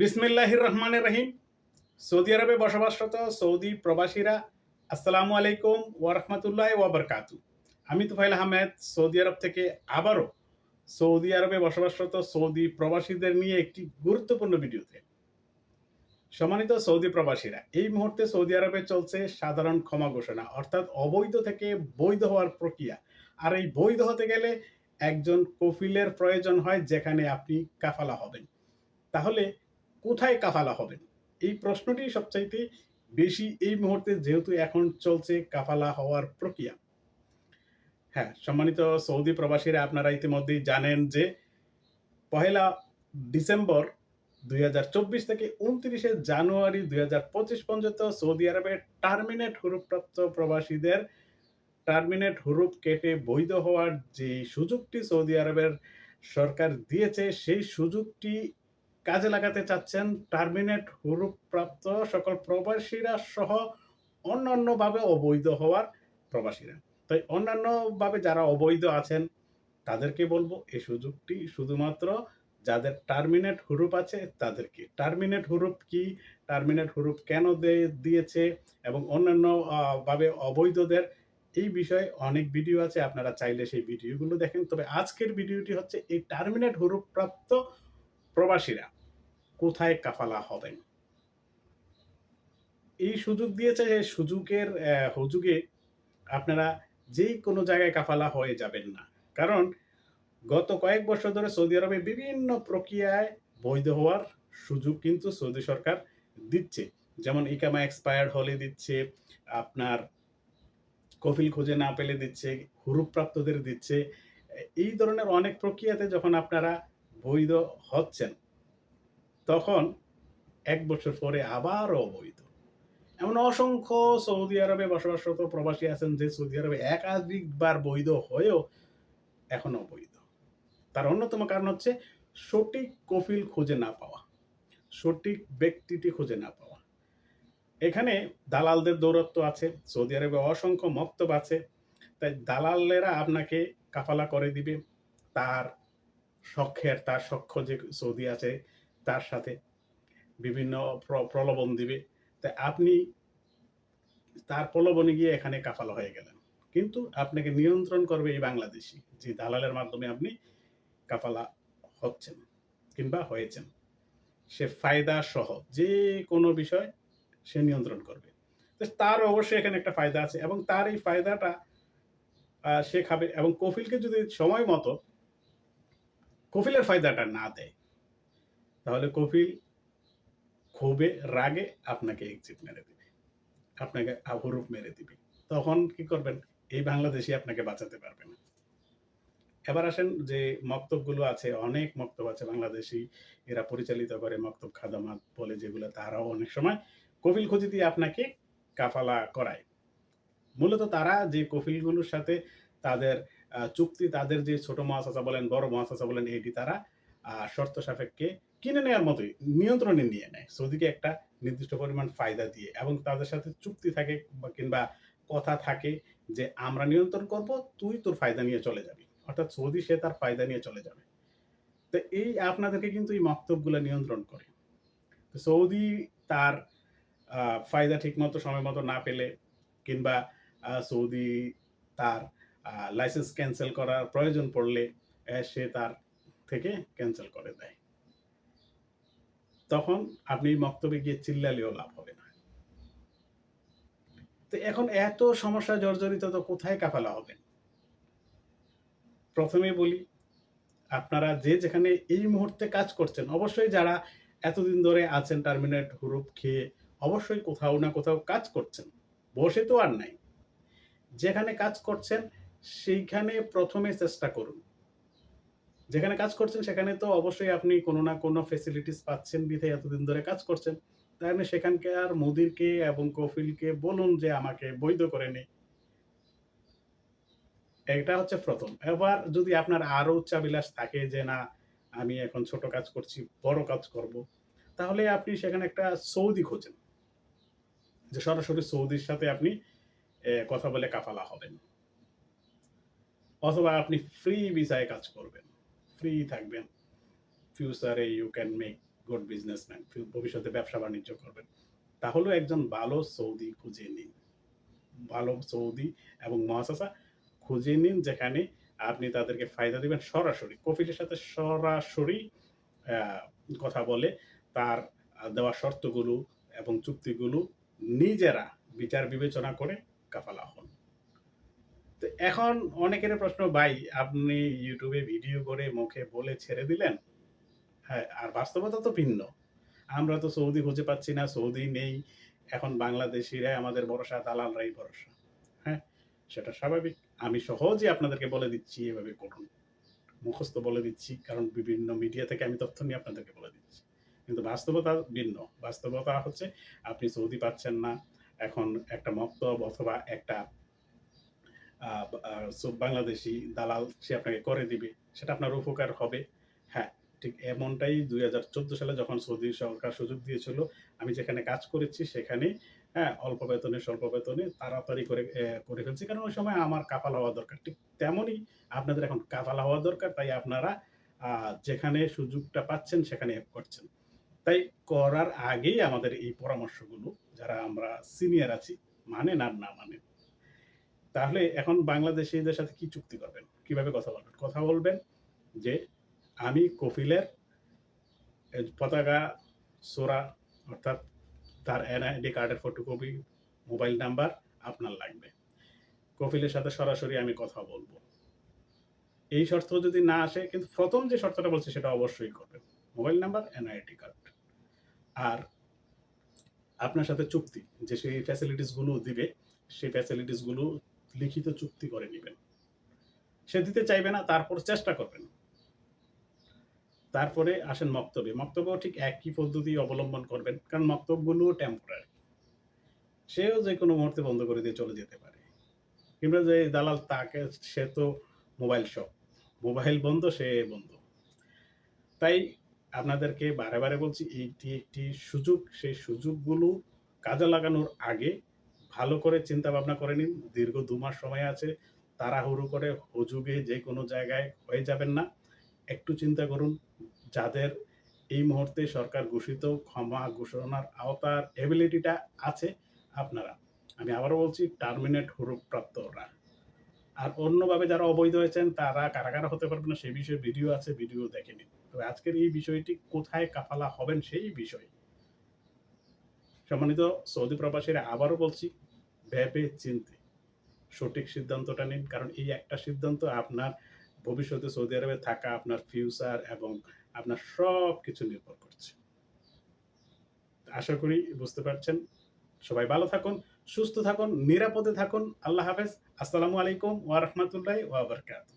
বিসমিল্লাহির রহমানের রহিম। সৌদি আরবে বসবাসরত সৌদি প্রবাসীরা, আসসালামু আলাইকুম ওয়ারহমতুল্লাহ ওয়াবারকাতু আমি তুফাইল আহমেদ, সৌদি আরব থেকে আবারও সৌদি আরবে বসবাসরত সৌদি প্রবাসীদের নিয়ে একটি গুরুত্বপূর্ণ ভিডিওতে। সম্মানিত সৌদি প্রবাসীরা, এই মুহূর্তে সৌদি আরবে চলছে সাধারণ ক্ষমা ঘোষণা, অর্থাৎ অবৈধ থেকে বৈধ হওয়ার প্রক্রিয়া। আর এই বৈধ হতে গেলে একজন কফিলের প্রয়োজন হয়, যেখানে আপনি কাফালা হবেন। তাহলে কোথায় কাফালা হবেন এই প্রশ্নটি সবচাইতে বেশি এই মুহূর্তে যেহেতু এখন চলছে কাফালা হওয়ার প্রক্রিয়া। হ্যাঁ সম্মানিত সৌদি প্রবাসীরা আপনারা ইতিমধ্যেই জানেন যে পহেলা ডিসেম্বর দু হাজার চব্বিশ থেকে উনত্রিশে জানুয়ারি দুই হাজার পঁচিশ পর্যন্ত সৌদি আরবে টার্মিনেট হুরুপ্রাপ্ত প্রবাসীদের টার্মিনেট হুরুপ কেটে বৈধ হওয়ার যে সুযোগটি সৌদি আরবের সরকার দিয়েছে, সেই সুযোগটি কাজে লাগাতে চাচ্ছেন টার্মিনেট হুরুপ প্রাপ্ত সকল প্রবাসীরা সহ অন্যান্যভাবে অবৈধ হওয়ার প্রবাসীরা। তাই অন্যান্যভাবে যারা অবৈধ আছেন, তাদেরকে বলব এই সুযোগটি শুধুমাত্র যাদের টার্মিনেট হুরুপ আছে তাদেরকে। টার্মিনেট হুরুপ কি? টার্মিনেট হুরুপ কেন দিয়েছে এবং অন্যান্য ভাবে অবৈধদের এই বিষয়ে অনেক ভিডিও আছে, আপনারা চাইলে সেই ভিডিওগুলো দেখেন। তবে আজকের ভিডিওটি হচ্ছে এই টার্মিনেট হুরুপ প্রাপ্ত প্রবাসীরা। কোথায় কাফালা হবেন এই সুযোগ দিয়েছে যে সুযোগের হুজুগে আপনারা যে কোনো জায়গায় কাফালা হয়ে যাবেন না। কারণ গত কয়েক বছর ধরে সৌদি আরবে বিভিন্ন প্রক্রিয়ায় বৈধ হওয়ার সুযোগ কিন্তু সৌদি সরকার দিচ্ছে। যেমন ইকামা এক্সপায়ার্ড হলে দিচ্ছে, আপনার কফিল খুঁজে না পেলে দিচ্ছে হুরুপ্রাপ্তদের দিচ্ছে। এই ধরনের অনেক প্রক্রিয়াতে যখন আপনারা বৈধ হচ্ছেন তখন এক বছর পরে আবারও অবৈধ। এমন অসংখ্য সৌদি আরবে বসবাসরত প্রবাসী আছেন যে সৌদি আরবে একাধিকবার বৈধ হয়েও এখন অবৈধ। তার অন্যতম কারণ হচ্ছে সঠিক কফিল খুঁজে না পাওয়া, সঠিক ব্যক্তিটি খুঁজে না পাওয়া। এখানে দালালদের দৌরত্ব আছে, সৌদি আরবে অসংখ্য মক্তব আছে, তাই দালালেরা আপনাকে কাফালা করে দিবে। তার সখ্যের তার সখ্য যে সৌদি আছে তার সাথে বিভিন্ন প্র- প্রলোভন দিবে। তাই আপনি তার প্রলোভনে গিয়ে এখানে কাফালা হয়ে গেলেন। কিন্তু আপনাকে নিয়ন্ত্রণ করবে এই বাংলাদেশি, যে দালালের মাধ্যমে আপনি কাফালা হচ্ছেন কিংবা হয়েছেন। সে ফায়দা সহ যে কোনো বিষয় সে নিয়ন্ত্রণ করবে। তার অবশ্যই এখানে একটা ফায়দা আছে এবং তার এই ফায়দাটা সে খাবে এবং কফিলকে যদি সময় মতো কফিলের ফায়দাটা না দেয় তাহলে কফিল ক্ষোভে, রাগে আপনাকে এক্সিট মেরে দিবে। আপনাকে আবরূপ মেরে দিবে। তখন কি করবেন? এই বাংলাদেশি আপনাকে বাঁচাতে পারবে না। এবার আসেন যে মক্তবগুলো আছে, অনেক মক্তব আছে বাংলাদেশি। এরা পরিচালিত করে মক্তব খাদামাত বলে যেগুলো তারাও অনেক সময় কফিল খুঁজি দিয়ে আপনাকে কাফালা করায়। মূলত তারা যে কফিলগুলোর সাথে তাদের চুক্তি, তাদের যে ছোট মহাশাসা বলেন, বড় মহাশাসা বলেন, এটি তারা শর্ত সাপেক্ষে কিনে নেওয়ার মতোই নিয়ন্ত্রণে নিয়ে নেয়। সৌদিকে একটা নির্দিষ্ট পরিমাণ ফায়দা দিয়ে এবং তাদের সাথে চুক্তি থাকে কিংবা কথা থাকে যে, আমরা নিয়ন্ত্রণ করব, তুই তোর ফায়দা নিয়ে চলে যাবি। অর্থাৎ সৌদি সে তার ফায়দা নিয়ে চলে যাবে। তো এই আপনাদেরকে কিন্তু এই মক্তবগুলো নিয়ন্ত্রণ করে। তো সৌদি তার ফায়দা ঠিক মতো সময় মতো না পেলে কিংবা সৌদি তার লাইসেন্স ক্যান্সেল করার প্রয়োজন পড়লে সে তার থেকে ক্যান্সেল করে দেয়। তখন আপনি মক্তবে গিয়ে চিল্লালেও লাভ হবে না। তো এখন এত সমস্যা জর্জরিত, তো কোথায় কাফালা হবেন প্রথমে বলি, আপনারা যে যেখানে এই মুহূর্তে কাজ করছেন, অবশ্যই যারা এতদিন ধরে আছেন টার্মিনেট হুরুপ খেয়ে অবশ্যই কোথাও না কোথাও কাজ করছেন। বসে তো আর নাই। যেখানে কাজ করছেন, সেইখানে প্রথমে চেষ্টা করুন। যেখানে কাজ করছেন, সেখানে তো অবশ্যই আপনি কোনো না কোনো ফেসিলিটিস পাচ্ছেন বিধে এতদিন ধরে কাজ করছেন। তাই আপনি সেখানকার মোদিরকে এবং কফিলকে বলুন যে আমাকে বৈধ করে নেই। এটা হচ্ছে প্রথম। এবার যদি আপনার আরও উচ্চাবিলাস থাকে যে না, আমি এখন ছোট কাজ করছি, বড় কাজ করব, তাহলে আপনি সেখানে একটা সৌদি খোঁজেন। যে সরাসরি সৌদির সাথে আপনি কথা বলে কাফালা হবেন। অথবা আপনি ফ্রি ভিসায় কাজ করবেন। ফ্রি থাকবেন। ফিউচারে you can make good businessman ভবিষ্যতে ব্যবসা বাণিজ্য করবেন। তাহলেও একজন ভালো সৌদি খুঁজে নিন। ভালো সৌদি এবং মহাসাসা খুঁজে নিন যেখানে আপনি তাদেরকে ফায়দা দিবেন সরাসরি। কফিলের সাথে সরাসরি কথা বলে তার দেওয়া শর্তগুলো এবং চুক্তিগুলো নিজেরা বিচার বিবেচনা করে কাফালা হন। তো এখন অনেকের প্রশ্ন, ভাই, আপনি ইউটিউবে ভিডিও করে মুখে বলে ছেড়ে দিলেন? হ্যাঁ আর বাস্তবতা তো ভিন্ন। আমরা তো সৌদি খুঁজে পাচ্ছি না, সৌদি নেই। এখন বাংলাদেশিরা আমাদের ভরসা, দালালরাই ভরসা। হ্যাঁ সেটা স্বাভাবিক। আমি সহজে আপনাদেরকে বলে দিচ্ছি, এভাবে করুন। মুখস্থ বলে দিচ্ছি, কারণ বিভিন্ন মিডিয়া থেকে আমি তথ্য নিয়ে আপনাদেরকে বলে দিচ্ছি। কিন্তু বাস্তবতা ভিন্ন। বাস্তবতা হচ্ছে, আপনি সৌদি পাচ্ছেন না, এখন একটা মক্তব অথবা একটা আহ, বাংলাদেশি দালাল সে আপনাকে করে দিবে সেটা আপনার উপকার হবে। হ্যাঁ ঠিক এমনটাই দুই হাজার চোদ্দ সালে যখন সৌদি সরকার সুযোগ দিয়েছিল আমি যেখানে কাজ করেছি সেখানে হ্যাঁ অল্প বেতনে স্বল্প বেতনে তাড়াতাড়ি করে করে ফেলছি। কারণ ওই সময় আমার কাপাল হওয়া দরকার। ঠিক তেমনই আপনাদের এখন কাপাল হওয়া দরকার তাই আপনারা যেখানে সুযোগটা পাচ্ছেন সেখানে করছেন। তাই করার আগেই আমাদের এই পরামর্শগুলো যারা আমরা সিনিয়র আছি মানেন আর না মানেন তাহলে এখন বাংলাদেশিদের সাথে কি চুক্তি করবেন? কীভাবে কথা বলবেন? কথা বলবেন যে আমি কফিলের পতাকা সোরা অর্থাৎ তার এনআইডি কার্ডের ফটোকপি মোবাইল নাম্বার আপনার লাগবে। কফিলের সাথে সরাসরি আমি কথা বলব। এই শর্ত যদি না আসে, কিন্তু প্রথম যে শর্তটা বলছে সেটা অবশ্যই করবেন। Mobile number NID card. আর আপনার সাথে চুক্তি যে সেই ফ্যাসিলিটিসগুলো দিবে, সেই ফ্যাসিলিটিসগুলো লিখিত চুক্তি করে নেবেন। সে দিতে চাইবে না, তারপর চেষ্টা করবেন। তারপরে আসেন মক্তব্যে। মক্তব্য ঠিক একই পদ্ধতি অবলম্বন করবেন, কারণ মক্তবগুলো টেম্পোরারি সেও যে কোনো মুহূর্তে বন্ধ করে দিয়ে চলে যেতে পারে। কিংবা যে দালাল তাকে, সে তো মোবাইল শপ। মোবাইল বন্ধ, সে বন্ধ। তাই আপনাদেরকে বারে বারে বলছি, এইটি একটি সুযোগ। সেই সুযোগগুলো কাজে লাগানোর আগে ভালো করে চিন্তা ভাবনা করে নিন। দীর্ঘ দু মাস সময় আছে, তাড়াহুড়ো করে হুজুগে যে কোনো জায়গায় হয়ে যাবেন না। একটু চিন্তা করুন, যাদের এই মুহূর্তে সরকার ঘোষিত ক্ষমা ঘোষণার আওতার এবিলিটিটা আছে আপনারা। আমি আবারও বলছি টার্মিনেট হুরুপ প্রাপ্তরা আর অন্যভাবে যারা অবৈধ হয়েছেন, তারা কারাগারা হতে পারবে না সেই বিষয়ে ভিডিও আছে ভিডিও দেখে নিন। তবে আজকের এই বিষয়টি কোথায় কাফালা হবেন সেই বিষয়। সম্মানিত সৌদি প্রবাসীরা, আবারও বলছি ভেবে চিনতে। সঠিক সিদ্ধান্তটা নিন, কারণ এই একটা সিদ্ধান্ত আপনার ভবিষ্যতে সৌদি আরবে থাকা, আপনার ফিউচার এবং আপনার সব কিছু নির্ভর করছে। আশা করি বুঝতে পারছেন। সবাই ভালো থাকুন, সুস্থ থাকুন, নিরাপদে থাকুন। আল্লাহ হাফেজ। আসসালামু আলাইকুম ওয়া রাহমাতুল্লাহি ওয়া বারাকাতুহু।